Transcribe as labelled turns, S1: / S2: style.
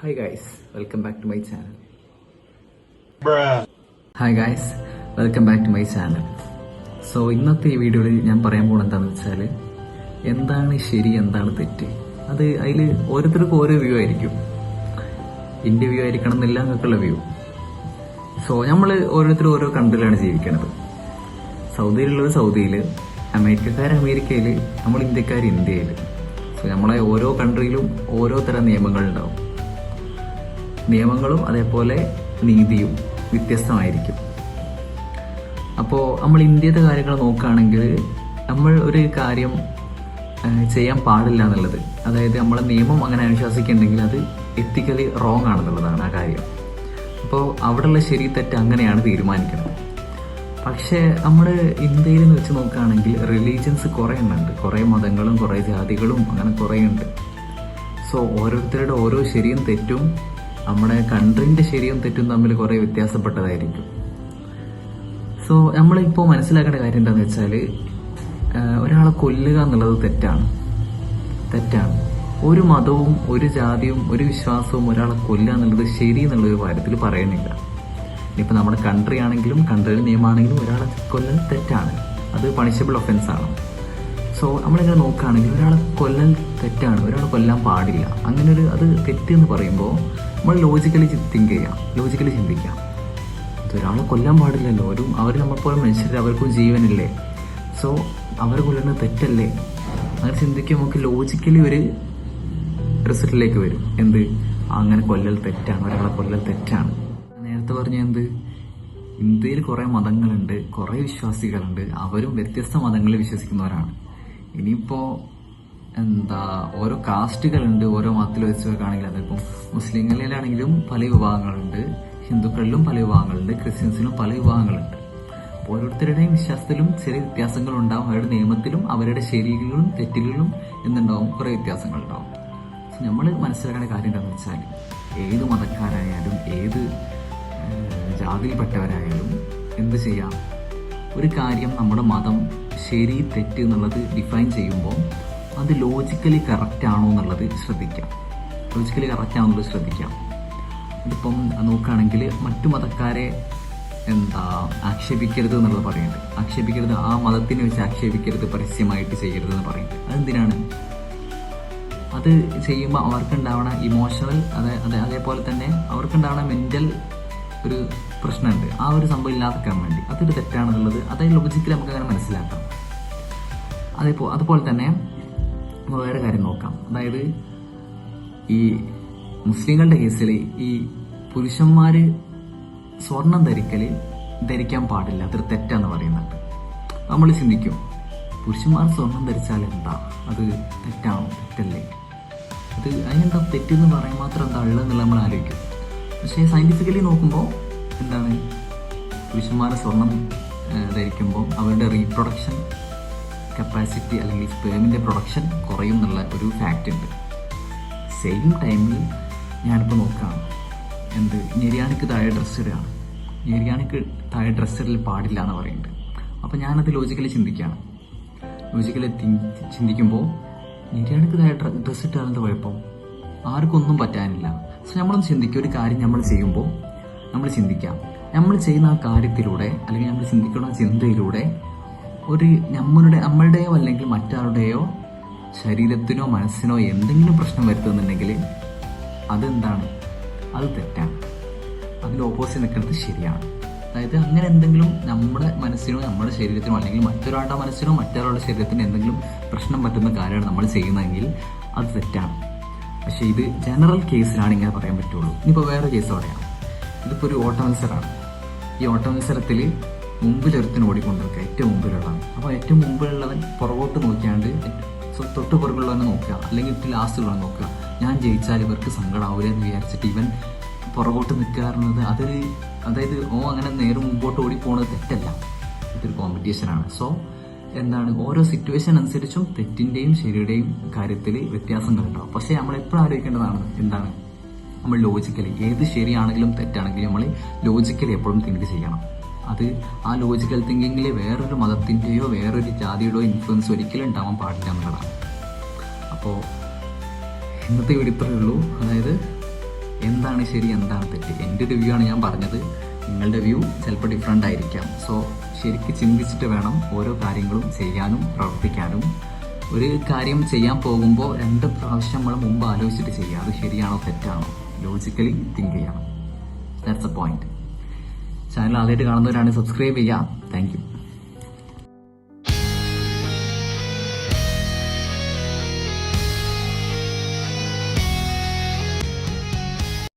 S1: Hi guys welcome back to my channel. Hi guys welcome back to my channel so ഇന്നത്തെ ഈ വീഡിയോയിൽ ഞാൻ പറയാൻ പോകുന്നത് എന്താണെന്ന് വെച്ചാൽ എന്താണ് ശരി എന്താണ് തെറ്റ്? അത് അതിൽ ഓരോരുത്തർക്കും ഓരോ വ്യൂ ആയിരിക്കും. എന്റെ വ്യൂ ആയിരിക്കണം എന്നില്ല നിങ്ങൾക്കുള്ള വ്യൂ സോ നമ്മൾ ഓരോരുത്തരും ഓരോ കൺട്രിയിലാണ് ജീവിക്കുന്നത് സൗദിയിലുള്ളത് സൗദിയിൽ അമേരിക്കക്കാർ അമേരിക്കയിൽ നമ്മൾ ഇന്ത്യക്കാർ ഇന്ത്യയിൽ സോ നമ്മളെ ഓരോ കൺട്രിയിലും ഓരോ തരം നിയമങ്ങളുണ്ടാവും. നിയമങ്ങളും അതേപോലെ നീതിയും വ്യത്യസ്തമായിരിക്കും. അപ്പോൾ നമ്മൾ ഇന്ത്യത്തെ കാര്യങ്ങൾ നോക്കുകയാണെങ്കിൽ നമ്മൾ ഒരു കാര്യം ചെയ്യാൻ പാടില്ല എന്നുള്ളത് അതായത് നമ്മളെ നിയമം അങ്ങനെ അനുശാസിക്കുന്നുണ്ടെങ്കിൽ അത് എത്തിക്കലി റോങ് ആണെന്നുള്ളതാണ് ആ കാര്യം. അപ്പോൾ അവിടെയുള്ള ശരി തെറ്റ് അങ്ങനെയാണ് തീരുമാനിക്കുന്നത്. പക്ഷേ നമ്മൾ ഇന്ത്യയിൽ നിന്ന് വെച്ച് നോക്കുകയാണെങ്കിൽ റിലീജിയൻസ് കുറേ ഉണ്ടുണ്ട് കുറേ മതങ്ങളും കുറേ ജാതികളും അങ്ങനെ കുറേ ഉണ്ട്. സോ ഓരോരുത്തരുടെ ഓരോ ശരിയും തെറ്റും നമ്മുടെ കൺട്രീന്റെ ശരിയും തെറ്റും തമ്മിൽ കുറേ വ്യത്യാസപ്പെട്ടതായിരിക്കും. സോ നമ്മളിപ്പോൾ മനസ്സിലാക്കേണ്ട കാര്യം എന്താണെന്ന് വെച്ചാൽ ഒരാളെ കൊല്ലുക എന്നുള്ളത് തെറ്റാണ്. തെറ്റാണ്. ഒരു മതവും ഒരു ജാതിയും ഒരു വിശ്വാസവും ഒരാളെ കൊല്ലുക എന്നുള്ളത് ശരി എന്നുള്ളൊരു കാര്യത്തിൽ പറയുന്നില്ല. ഇനിയിപ്പോൾ നമ്മുടെ കൺട്രി ആണെങ്കിലും കൺട്രിയുടെ നിയമമാണെങ്കിലും ഒരാളെ കൊല്ലൽ തെറ്റാണ്. അത് പണിഷബിൾ ഒഫൻസ് ആണ്. സോ നമ്മളിങ്ങനെ നോക്കുകയാണെങ്കിൽ ഒരാളെ കൊല്ലൽ തെറ്റാണ്. ഒരാളെ കൊല്ലാൻ പാടില്ല. അങ്ങനെ ഒരു അത് തെറ്റെന്ന് പറയുമ്പോൾ നമ്മൾ ലോജിക്കലി തിങ്ക് ചെയ്യാം ലോജിക്കലി ചിന്തിക്കാം. ഒരാളെ കൊല്ലാൻ പാടില്ലല്ലോ. ഒരു അവർ നമ്മളെപ്പോലെ മനുഷ്യർ അവർക്കും ജീവനില്ലേ? സോ അവർ കൊല്ലുന്നത് തെറ്റല്ലേ? അങ്ങനെ ചിന്തിക്കുമ്പോൾ നമുക്ക് ലോജിക്കലി ഒരു റിസൾട്ടിലേക്ക് വരും. എന്ത്? അങ്ങനെ കൊല്ലൽ തെറ്റാണ്. ഒരാളെ കൊല്ലൽ തെറ്റാണ്. നേരത്തെ പറഞ്ഞ എന്ത്? ഇന്ത്യയിൽ കുറേ മതങ്ങളുണ്ട് കുറേ വിശ്വാസികളുണ്ട്. അവരും വ്യത്യസ്ത മതങ്ങളിൽ വിശ്വസിക്കുന്നവരാണ്. ഇനിയിപ്പോൾ എന്താ ഓരോ കാസ്റ്റുകളുണ്ട് ഓരോ മതത്തിൽ വെച്ച് നോക്കുകയാണെങ്കിൽ അതിപ്പം മുസ്ലിങ്ങളിലാണെങ്കിലും പല വിഭാഗങ്ങളുണ്ട് ഹിന്ദുക്കളിലും പല വിഭാഗങ്ങളുണ്ട് ക്രിസ്ത്യൻസിലും പല വിഭാഗങ്ങളുണ്ട്. ഓരോരുത്തരുടെയും വിശ്വാസത്തിലും ചെറിയ വ്യത്യാസങ്ങൾ ഉണ്ടാവും അവരുടെ നിയമത്തിലും അവരുടെ ശരികളിലും തെറ്റുകളിലും എന്തുണ്ടാവും കുറേ വ്യത്യാസങ്ങളുണ്ടാവും. നമ്മൾ മനസ്സിലാക്കേണ്ട കാര്യം എന്താണെന്ന് വെച്ചാൽ ഏത് മതക്കാരായാലും ഏത് ജാതിയിൽപ്പെട്ടവരായാലും എന്ത് ചെയ്യാം? ഒരു കാര്യം നമ്മുടെ മതം ശരി തെറ്റ് എന്നുള്ളത് ഡിഫൈൻ ചെയ്യുമ്പോൾ അത് ലോജിക്കലി കറക്റ്റ് ആണോ എന്നുള്ളത് ശ്രദ്ധിക്കാം. ലോജിക്കലി കറക്റ്റ് ആണോ എന്നുള്ളത് ശ്രദ്ധിക്കാം. ഇതിപ്പം നോക്കുകയാണെങ്കിൽ മറ്റു മതക്കാരെ എന്താ ആക്ഷേപിക്കരുത് എന്നുള്ളത് പറയുന്നുണ്ട് ആക്ഷേപിക്കരുത് ആ മതത്തിനെ വെച്ച് ആക്ഷേപിക്കരുത് പരസ്യമായിട്ട് ചെയ്യരുത് എന്ന് പറയുന്നുണ്ട് അതെന്തിനാണ്? അത് ചെയ്യുമ്പോൾ അവർക്കുണ്ടാവണ ഇമോഷണൽ അതെ അതെ അതേപോലെ തന്നെ അവർക്കുണ്ടാവണ മെന്റൽ ഒരു പ്രശ്നമുണ്ട്. ആ ഒരു സംഭവം ഇല്ലാതാക്കാൻ വേണ്ടി. അതൊരു തെറ്റാണെന്നുള്ളത് അതായത് ലോജിക്കലി നമുക്ക് അങ്ങനെ മനസ്സിലാക്കാം. അതേപോലെ അതുപോലെ തന്നെ വേറെ കാര്യം നോക്കാം. അതായത് ഈ മുസ്ലിങ്ങളുടെ കേസിൽ ഈ പുരുഷന്മാര് സ്വർണം ധരിക്കൽ ധരിക്കാൻ പാടില്ല അതൊരു തെറ്റാന്ന് പറയുന്നുണ്ട്. നമ്മൾ ചിന്തിക്കും പുരുഷന്മാർ സ്വർണം ധരിച്ചാൽ എന്താ? അത് തെറ്റാണോ? തെറ്റല്ലേ? അത് അതിനെന്താ തെറ്റെന്ന് പറയാൻ മാത്രം എന്താ ഉള്ളതെന്നുള്ള നമ്മൾ ആലോചിക്കും. പക്ഷേ സയന്റിഫിക്കലി നോക്കുമ്പോൾ എന്താണ്? പുരുഷന്മാരെ സ്വർണം ധരിക്കുമ്പോൾ അവരുടെ റീപ്രൊഡക്ഷൻ കപ്പാസിറ്റി അല്ലെങ്കിൽ സ്പേമിന്റെ പ്രൊഡക്ഷൻ കുറയും എന്നുള്ള ഒരു ഫാക്റ്റ് ഉണ്ട്. സെയിം ടൈമിൽ ഞാനിപ്പോൾ നോക്കുകയാണ് എന്ത്? ഞെരിയാണിക്ക് താഴെ ഡ്രസ്സ് ഇടുകയാണ്. ഞെരിയാണിക്ക് താഴെ ഡ്രസ്സ് ഇടൽ പാടില്ല എന്ന് പറയുന്നുണ്ട് അപ്പോൾ ഞാനത് ലോജിക്കലി ചിന്തിക്കുകയാണ്. ലോജിക്കലി ചിന്തിക്കുമ്പോൾ ഞെരിയാണിക്ക് താഴെ ഡ്രസ്സ് ഇട്ടാലെന്ത് കുഴപ്പം? ആർക്കൊന്നും പറ്റാനില്ല. സോ നമ്മളൊന്ന് ചിന്തിക്കുക. ഒരു കാര്യം നമ്മൾ ചെയ്യുമ്പോൾ നമ്മൾ ചിന്തിക്കാം. നമ്മൾ ചെയ്യുന്ന ആ കാര്യത്തിലൂടെ അല്ലെങ്കിൽ നമ്മൾ ചിന്തിക്കുന്ന ചിന്തയിലൂടെ ഒരു നമ്മളുടെ നമ്മളുടെയോ അല്ലെങ്കിൽ മറ്റാരുടെയോ ശരീരത്തിനോ മനസ്സിനോ എന്തെങ്കിലും പ്രശ്നം വരുത്തുന്നുണ്ടെങ്കിൽ അതെന്താണ്? അത് തെറ്റാണ്. അതിന്റെ ഓപ്പോസിറ്റ് നിൽക്കുന്നത് ശരിയാണ്. അതായത് അങ്ങനെ എന്തെങ്കിലും നമ്മുടെ മനസ്സിനോ നമ്മുടെ ശരീരത്തിനോ അല്ലെങ്കിൽ മറ്റൊരാളുടെ മനസ്സിനോ മറ്റൊരാളുടെ ശരീരത്തിനോ എന്തെങ്കിലും പ്രശ്നം പറ്റുന്ന കാര്യമാണ് നമ്മൾ ചെയ്യുന്നതെങ്കിൽ അത് തെറ്റാണ്. പക്ഷേ ഇത് ജനറൽ കേസിലാണ് ഇങ്ങനെ പറയാൻ പറ്റുള്ളൂ. ഇനിയിപ്പോൾ വേറെ കേസ് പറയാം ഇതിപ്പോൾ ഒരു ഓട്ടമത്സരമാണ് ഈ ഓട്ട മത്സരത്തിൽ മുമ്പിലൊരുത്തിന് ഓടിക്കൊണ്ടിരിക്കുക ഏറ്റവും മുമ്പിലുള്ളതാണ്. അപ്പോൾ ഏറ്റവും മുമ്പിലുള്ളവൻ പുറകോട്ട് നോക്കിയാണ്ട് തൊട്ട് പുറകുള്ളവനെ നോക്കുക. അല്ലെങ്കിൽ ലാസ്റ്റുള്ളവനെ നോക്കുക. ഞാൻ ജയിച്ചാൽ ഇവർക്ക് സങ്കടമാവില്ല എന്ന് വിചാരിച്ചിട്ട് ഇവൻ പുറകോട്ട് നിൽക്കുക പറയുന്നത് അതൊരു അതായത് ഓ അങ്ങനെ നേരെ മുമ്പോട്ട് ഓടിപ്പോണത് തെറ്റല്ല. ഇതൊരു കോമ്പറ്റീഷനാണ് സോ എന്താണ്? ഓരോ സിറ്റുവേഷൻ അനുസരിച്ചും തെറ്റിന്റെയും ശരിയുടെയും കാര്യത്തിൽ വ്യത്യാസങ്ങളുണ്ടാവും പക്ഷേ നമ്മൾ എപ്പോഴും ആലോചിക്കേണ്ടതാണ് എന്താണ്? നമ്മൾ ലോജിക്കലി ഏത് ശരിയാണെങ്കിലും തെറ്റാണെങ്കിലും നമ്മൾ ലോജിക്കലി എപ്പോഴും തിങ്ക് ചെയ്യണം. അത് ആ ലോജിക്കൽ തിങ്കിങ്ങിൽ വേറൊരു മതത്തിന്റെയോ വേറൊരു ജാതിയുടെയോ ഇൻഫ്ലുവൻസ് ഒരിക്കലും ഉണ്ടാവാൻ പാടില്ല എന്നുള്ളതാണ്. അപ്പോൾ ഇന്നത്തെ ഇവിടെ ഇത്രയേ ഉള്ളൂ. അതായത് എന്താണ് ശരി എന്താണ് തെറ്റ്? എന്റെ ഒരു വ്യൂ ആണ് ഞാൻ പറഞ്ഞത്. നിങ്ങളുടെ വ്യൂ ചിലപ്പോൾ ഡിഫറെന്റ് ആയിരിക്കാം. സോ ശരിക്ക് ചിന്തിച്ചിട്ട് വേണം ഓരോ കാര്യങ്ങളും ചെയ്യാനും പ്രവർത്തിക്കാനും. ഒരു കാര്യം ചെയ്യാൻ പോകുമ്പോൾ രണ്ട് പ്രാവശ്യം നമ്മൾ മുമ്പ് ആലോചിച്ചിട്ട് ചെയ്യുക അത് ശരിയാണോ തെറ്റാണോ? ലോജിക്കലി തിങ്ക് ചെയ്യണം. ദാറ്റ്സ് എ പോയിന്റ് ചാനൽ ആദ്യമായിട്ട് കാണുന്നവരാണ് സബ്സ്ക്രൈബ് ചെയ്യുക. Thank you